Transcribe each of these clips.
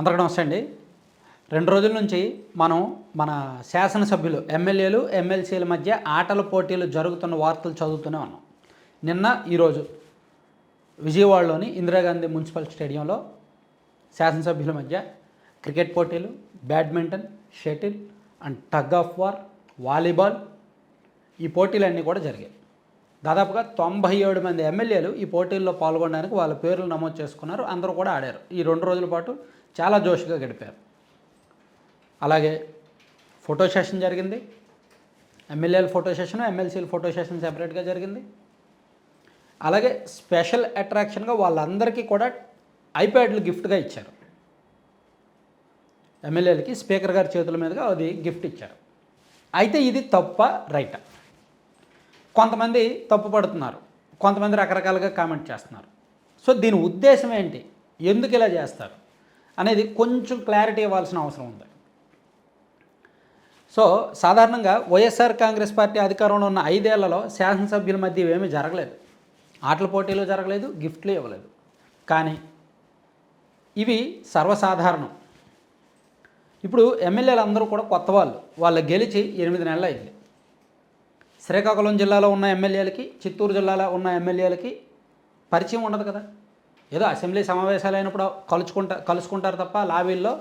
అందరికీ నమస్తే అండి. రెండు రోజుల నుంచి మనం మన శాసనసభ్యులు ఎమ్మెల్యేలు ఎమ్మెల్సీల మధ్య ఆటల పోటీలు జరుగుతున్న వార్తలు చదువుతూనే ఉన్నాం. నిన్న ఈరోజు విజయవాడలోని ఇందిరాగాంధీ మున్సిపల్ స్టేడియంలో శాసనసభ్యుల మధ్య క్రికెట్ పోటీలు badminton shuttle and tug of war volleyball ఈ పోటీలన్నీ కూడా జరిగాయి. దాదాపుగా తొంభై ఏడు మంది ఎమ్మెల్యేలు ఈ పోటీల్లో పాల్గొనడానికి వాళ్ళ పేర్లు నమోదు చేసుకున్నారు. అందరూ కూడా ఆడారు. ఈ రెండు రోజుల పాటు చాలా జోష్గా గడిపారు. అలాగే ఫోటో సెషన్ జరిగింది. ఎమ్మెల్యేల ఫోటో సెషన్ ఎమ్మెల్సీల ఫోటో సెషన్ సెపరేట్గా జరిగింది. అలాగే స్పెషల్ అట్రాక్షన్గా వాళ్ళందరికీ కూడా ఐప్యాడ్లు గిఫ్ట్గా ఇచ్చారు. ఎమ్మెల్యేలకి స్పీకర్ గారి చేతుల మీదుగా అది గిఫ్ట్ ఇచ్చారు. అయితే ఇది తప్ప రైట్. కొంతమంది తప్పు పడుతున్నారు. కొంతమంది రకరకాలుగా కామెంట్ చేస్తున్నారు. సో దీని ఉద్దేశం ఏంటి? ఎందుకు ఇలా చేస్తారు? అనేది కొంచెం క్లారిటీ ఇవ్వాల్సిన అవసరం ఉంది. సో సాధారణంగా వైఎస్ఆర్ కాంగ్రెస్ పార్టీ అధికారంలో ఉన్న ఐదేళ్ళలో శాసనసభ్యుల మధ్య ఇవేమీ జరగలేదు. ఆటల పోటీలు జరగలేదు గిఫ్ట్లు ఇవ్వలేదు. కానీ ఇవి సర్వసాధారణం. ఇప్పుడు ఎమ్మెల్యేలు అందరూ కూడా కొత్త వాళ్ళు. వాళ్ళు గెలిచి ఎనిమిది నెలలు అయింది. శ్రీకాకుళం జిల్లాలో ఉన్న ఎమ్మెల్యేలకి చిత్తూరు జిల్లాలో ఉన్న ఎమ్మెల్యేలకి పరిచయం ఉండదు కదా. ఏదో అసెంబ్లీ సమావేశాలు అయినప్పుడు కలుసుకుంటా కలుసుకుంటారు తప్ప లాబీల్లో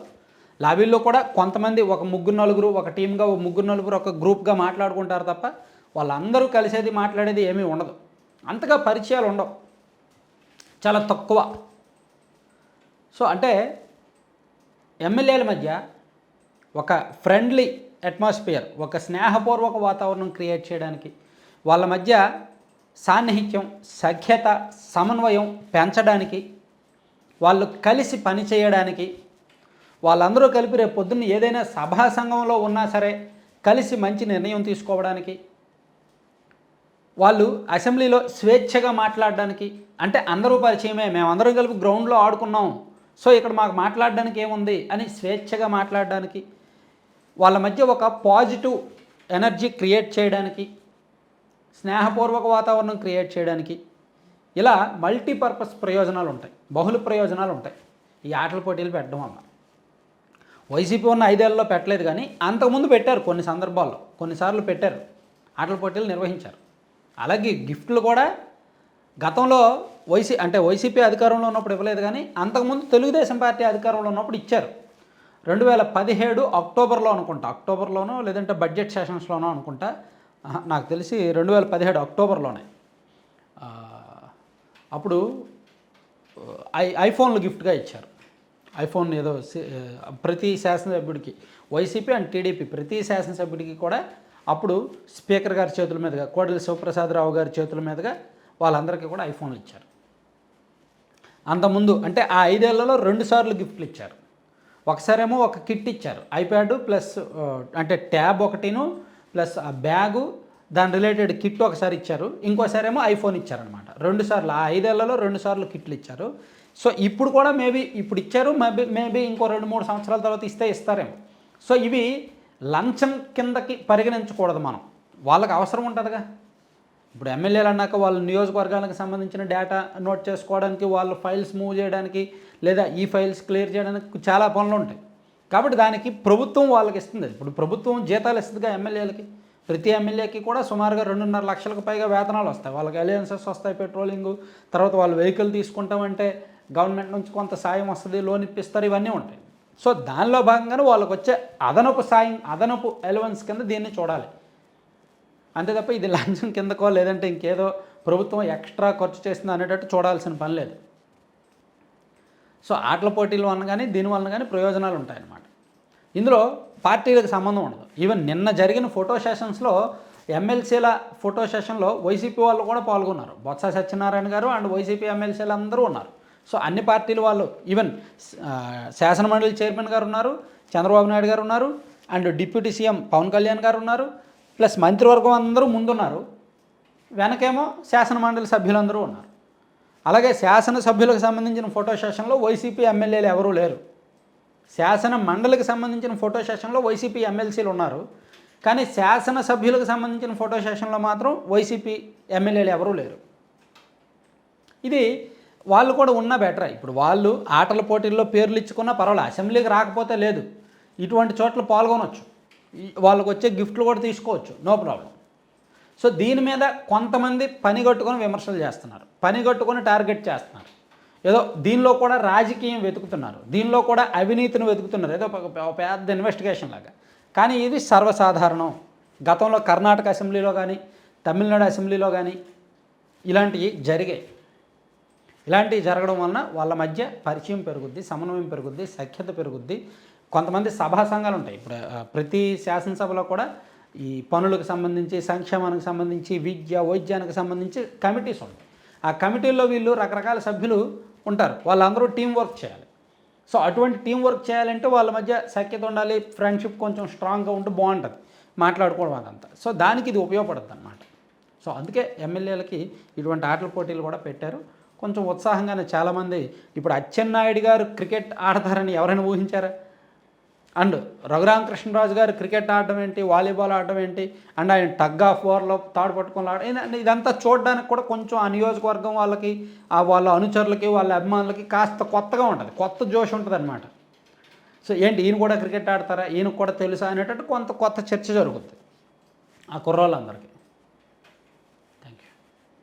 లాబీల్లో కూడా కొంతమంది ఒక ముగ్గురు నలుగురు ఒక టీమ్గా ఒక ముగ్గురు నలుగురు ఒక గ్రూప్గా మాట్లాడుకుంటారు తప్ప వాళ్ళందరూ కలిసేది మాట్లాడేది ఏమీ ఉండదు. అంతగా పరిచయాలు ఉండవు. చాలా తక్కువ. సో అంటే ఎమ్మెల్యేల మధ్య ఒక ఫ్రెండ్లీ అట్మాస్ఫియర్ ఒక స్నేహపూర్వక వాతావరణం క్రియేట్ చేయడానికి వాళ్ళ మధ్య సాన్నిహిత్యం సఖ్యత సమన్వయం పెంచడానికి వాళ్ళు కలిసి పని చేయడానికి వాళ్ళందరూ కలిపి రేపు పొద్దున్న ఏదైనా సభా సంఘంలో ఉన్నా సరే కలిసి మంచి నిర్ణయం తీసుకోవడానికి వాళ్ళు అసెంబ్లీలో స్వేచ్ఛగా మాట్లాడడానికి అంటే అందరూ పరిచయమే మేమందరం కలిపి గ్రౌండ్లో ఆడుకున్నాం సో ఇక్కడ మాకు మాట్లాడడానికి ఏముంది అని స్వేచ్ఛగా మాట్లాడడానికి వాళ్ళ మధ్య ఒక పాజిటివ్ ఎనర్జీ క్రియేట్ చేయడానికి స్నేహపూర్వక వాతావరణం క్రియేట్ చేయడానికి ఇలా మల్టీపర్పస్ ప్రయోజనాలు ఉంటాయి. బహుళ ప్రయోజనాలు ఉంటాయి. ఈ ఆటల పోటీలు పెట్టడం వల్ల. వైసీపీ ఉన్న ఐదేళ్ళలో పెట్టలేదు కానీ అంతకుముందు పెట్టారు కొన్ని సందర్భాల్లో. కొన్నిసార్లు పెట్టారు. ఆటల పోటీలు నిర్వహించారు. అలాగే గిఫ్ట్లు కూడా గతంలో వైసీ అంటే వైసీపీ అధికారంలో ఉన్నప్పుడు ఇవ్వలేదు కానీ అంతకుముందు తెలుగుదేశం పార్టీ అధికారంలో ఉన్నప్పుడు ఇచ్చారు. రెండు వేల పదిహేడు అక్టోబర్లో అనుకుంటా. అక్టోబర్లోనో లేదంటే బడ్జెట్ సెషన్స్లోనో అనుకుంటా నాకు తెలిసి రెండు వేల పదిహేడు అక్టోబర్లోనే. అప్పుడు ఐ ఐఫోన్లు గిఫ్ట్గా ఇచ్చారు. ఐఫోన్ ఏదో ప్రతి శాసనసభ్యుడికి వైసీపీ అండ్ టీడీపీ ప్రతి శాసనసభ్యుడికి కూడా అప్పుడు స్పీకర్ గారి చేతుల మీదుగా కోడలి శివప్రసాదరావు గారి చేతుల మీదుగా వాళ్ళందరికీ కూడా ఐఫోన్లు ఇచ్చారు. అంతకుముందు అంటే ఆ ఐదేళ్ళలో రెండు సార్లు గిఫ్ట్లు ఇచ్చారు. ఒకసారేమో ఒక కిట్ ఇచ్చారు. ఐప్యాడ్ ప్లస్ అంటే ట్యాబ్ ఒకటిను ప్లస్ ఆ బ్యాగు దాని రిలేటెడ్ కిట్ ఒకసారి ఇచ్చారు. ఇంకోసారి ఏమో ఐఫోన్ ఇచ్చారనమాట రెండు సార్లు ఆ ఐదేళ్ళలో రెండు సార్లు కిట్లు ఇచ్చారు. సో ఇప్పుడు కూడా మేబీ ఇప్పుడు ఇచ్చారు మేబీ మేబీ ఇంకో రెండు మూడు సంవత్సరాల తర్వాత ఇస్తే ఇస్తారేమో. సో ఇవి లంచం కిందకి పరిగణించకూడదు మనం. వాళ్ళకి అవసరం ఉంటుందిగా. ఇప్పుడు ఎమ్మెల్యేలు అన్నాక వాళ్ళ నియోజకవర్గాలకు సంబంధించిన డేటా నోట్ చేసుకోవడానికి వాళ్ళ ఫైల్స్ మూవ్ చేయడానికి లేదా ఈ ఫైల్స్ క్లియర్ చేయడానికి చాలా పనులు ఉంటాయి కాబట్టి దానికి ప్రభుత్వం వాళ్ళకి ఇస్తుంది ఇప్పుడు ప్రభుత్వం జీతాలు ఇస్తుందిగా ఎమ్మెల్యేలకి. ప్రతి ఎమ్మెల్యేకి కూడా సుమారుగా రెండున్నర లక్షలకు పైగా వేతనాలు వస్తాయి. వాళ్ళకి అలయన్సెస్ వస్తాయి పెట్రోలింగ్ తర్వాత వాళ్ళు వెహికల్ తీసుకుంటామంటే గవర్నమెంట్ నుంచి కొంత సాయం వస్తుంది లోన్ ఇప్పిస్తారు ఇవన్నీ ఉంటాయి. సో దానిలో భాగంగానే వాళ్ళకి వచ్చే అదనపు సాయం అదనపు ఎలవెన్స్ కింద దీన్ని చూడాలి. అంతే తప్ప ఇది లంచం కిందకో లేదంటే ఇంకేదో ప్రభుత్వం ఎక్స్ట్రా ఖర్చు చేస్తుంది అనేటట్టు చూడాల్సిన పని లేదు. సో ఆటల పోటీలు వలన కానీ దీని వలన కానీ ప్రయోజనాలు ఉంటాయన్నమాట ఇందులో పార్టీలకు సంబంధం ఉండదు. ఈవెన్ నిన్న జరిగిన ఫోటో సెషన్స్లో ఎమ్మెల్సీల ఫోటో సెషన్లో వైసీపీ వాళ్ళు కూడా పాల్గొన్నారు. బొత్స సత్యనారాయణ గారు అండ్ వైసీపీ ఎమ్మెల్సీలు అందరూ ఉన్నారు. సో అన్ని పార్టీల వాళ్ళు ఈవెన్ శాసనమండలి చైర్మన్ గారు ఉన్నారు చంద్రబాబు నాయుడు గారు ఉన్నారు and deputy CM Pawan Kalyan garu ఉన్నారు ప్లస్ మంత్రివర్గం అందరూ ముందున్నారు. వెనకేమో శాసనమండలి సభ్యులందరూ ఉన్నారు. అలాగే శాసనసభ్యులకు సంబంధించిన ఫోటో సెషన్లో వైసీపీ ఎమ్మెల్యేలు ఎవరూ లేరు. శాసన మండలికి సంబంధించిన ఫోటో సెషన్లో వైసీపీ ఎమ్మెల్సీలు ఉన్నారు. కానీ శాసనసభ్యులకు సంబంధించిన ఫోటో సెషన్లో మాత్రం వైసీపీ ఎమ్మెల్యేలు ఎవరూ లేరు. ఇది వాళ్ళు కూడా ఉన్నా బెటరే? ఇప్పుడు వాళ్ళు ఆటల పోటీల్లో పేర్లు ఇచ్చుకున్నా పర్వాలేదు. అసెంబ్లీకి రాకపోతే లేదు. ఇటువంటి చోట్ల పాల్గొనవచ్చు వాళ్ళకు వచ్చే గిఫ్ట్లు కూడా తీసుకోవచ్చు. No problem. సో దీని మీద కొంతమంది పని కట్టుకొని విమర్శలు చేస్తున్నారు. పని కట్టుకొని టార్గెట్ చేస్తున్నారు. ఏదో దీనిలో కూడా రాజకీయం వెతుకుతున్నారు. దీనిలో కూడా అవినీతిని వెతుకుతున్నారు. ఏదో ఒక పెద్ద ఇన్వెస్టిగేషన్ లాగా. కానీ ఇది సర్వసాధారణం. గతంలో కర్ణాటక అసెంబ్లీలో కానీ తమిళనాడు అసెంబ్లీలో కానీ ఇలాంటివి జరిగాయి. ఇలాంటివి జరగడం వలన వాళ్ళ మధ్య పరిచయం పెరుగుద్ది సమన్వయం పెరుగుద్ది సఖ్యత పెరుగుద్ది. కొంతమంది సభా సంఘాలు ఉంటాయి ఇప్పుడు ప్రతి శాసనసభలో కూడా ఈ పనులకు సంబంధించి సంక్షేమానికి సంబంధించి విద్య వైద్యానికి సంబంధించి కమిటీస్ ఉంటాయి. ఆ కమిటీల్లో వీళ్ళు రకరకాల సభ్యులు ఉంటారు. వాళ్ళందరూ టీం వర్క్ చేయాలి. సో అటువంటి టీం వర్క్ చేయాలంటే వాళ్ళ మధ్య సఖ్యత ఉండాలి ఫ్రెండ్షిప్ కొంచెం స్ట్రాంగ్గా ఉంటే బాగుంటుంది. మాట్లాడుకోవడం అదంతా. సో దానికి ఇది ఉపయోగపడుతుంది అనమాట సో అందుకే ఎమ్మెల్యేలకి ఇటువంటి ఆటల పోటీలు కూడా పెట్టారు. కొంచెం ఉత్సాహంగానే చాలామంది ఇప్పుడు అచ్చెన్నాయుడు గారు క్రికెట్ ఆడతారని ఎవరైనా ఊహించారా? అండ్ రఘురామకృష్ణరాజు గారు క్రికెట్ ఆడడం ఏంటి వాలీబాల్ ఆడడం ఏంటి అండ్ ఆయన టగ్ ఆఫ్ వార్లో తాడు పట్టుకొని ఆడడం ఇదంతా- ఇదంతా చూడడానికి కూడా కొంచెం ఆ నియోజకవర్గం వాళ్ళకి ఆ వాళ్ళ అనుచరులకి వాళ్ళ అభిమానులకి కాస్త కొత్తగా ఉంటుంది. కొత్త జోష్ ఉంటుంది అనమాట సో ఏంటి ఈయన కూడా క్రికెట్ ఆడతారా ఈయనకు కూడా తెలుసా అనేటట్టు కొంత కొత్త చర్చ జరుగుతుంది ఆ కుర్రోళ్ళందరికీ.